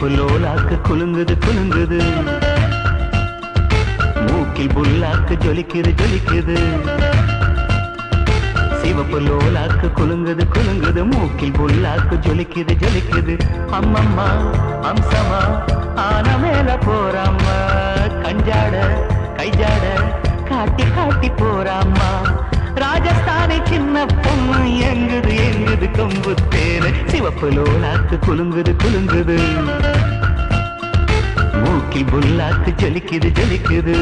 புல்லோலாக்கு குலுங்குது குலுங்குது. மூக்கில் புல்லாக்கு ஜொலிக்குது ஜொலிக்குது. சிவப்பு லோலாக்கு குலுங்குது குலுங்குது. மூக்கில் புல்லாக்கு ஜொலிக்குது ஜொலிக்குது. அம்மம்மா அம்சமா ஆன மேல போறம்மா. கஞ்சாட கைஜாட தேனு சிவப்பு குலுங்குது குலுங்குது. மூக்கில் புல்லாக்கு ஜலிக்குது ஜலிக்குது.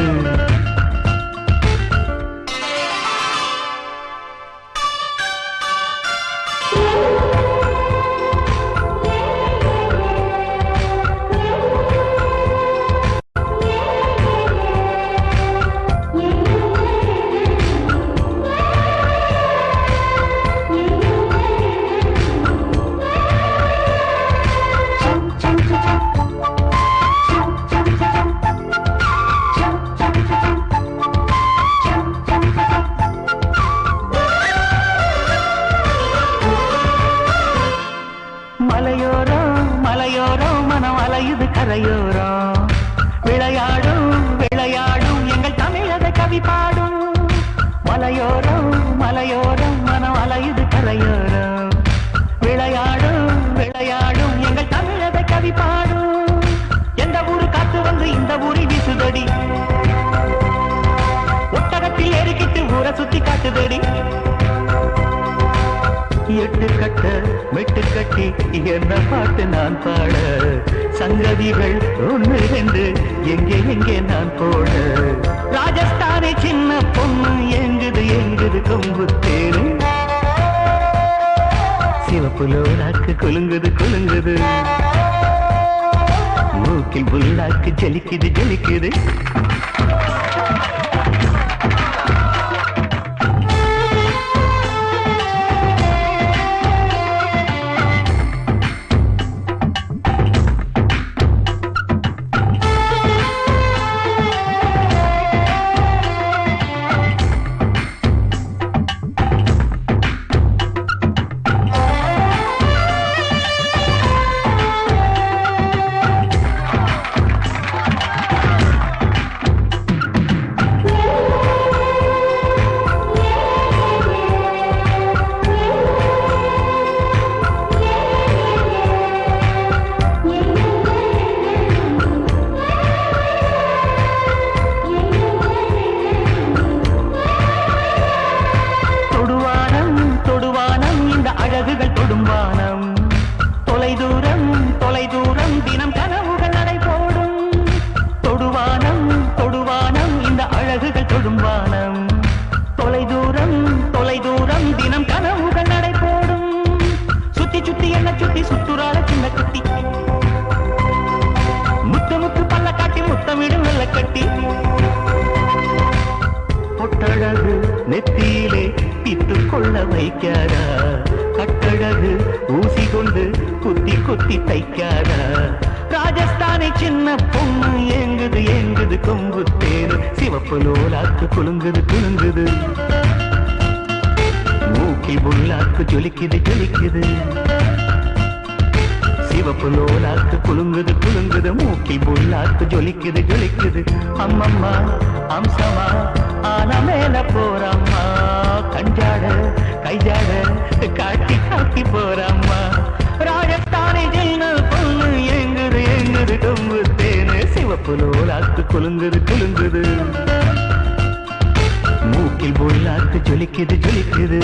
கரையோரம் விளையாடும் விளையாடும் எங்கள் தமிழக கவி பாடும். மலையோரம் மலையோரம் மனம் அலையுது கரையோரம். விளையாடும் விளையாடும் எங்கள் தமிழக கவி பாடும். எந்த ஊரு காத்து வந்து இந்த ஊரை வீசுதடி? ஒட்டகத்தில் எருக்கிட்டு ஊரை சுத்தி காட்டுதடி. எட்டு கட்ட மெட்டு கட்டி என்ன பாட்டு நான் பாட? சங்கதிகள் ஒன்று ரெண்டு எங்கே எங்கே நான் போட ராஜஸ்தானே சின்ன பொண்ணு எங்குது எங்குது கொம்பு சிவப்பு சிவப்புலோடாக்கு குலுங்குது குலுங்குது. மூக்கில் புல்லாக்கு ஜலிக்குது ஜலிக்குது. கொள்ள வைக்காதா. கட்டழகு ஊசி கொண்டு குத்தி குத்தி தைக்காதா. ராஜஸ்தானை சின்ன பொண்ணு ஏங்குது ஏங்குது கொம்பு தேரு சிவப்பு லோலாக்கு குலுங்குது குலுங்குது. மூக்கி புல்லாக்கு ஜொலிக்குது ஜொலிக்குது. சிவப்பு லோலாக்கு குலுங்குது குலுங்குது. மூக்கி புல்லாக்கு ஜொலிக்குது ஜொலிக்குது. அம்மம்மா அம்சமா ஆன மேல போறம்மா. கைஜாட காட்டி காட்டி போறம்மா. ராஜஸ்தானி ஜெயின பொண்ணு எங்குது எங்குது கொம்பு தேனு. சிவப்பு இடுப்புலோலாக்கு குலுங்குது குலுங்குது. மூக்கில் பொல்லாக்கு ஜொலிக்குது ஜொலிக்குது.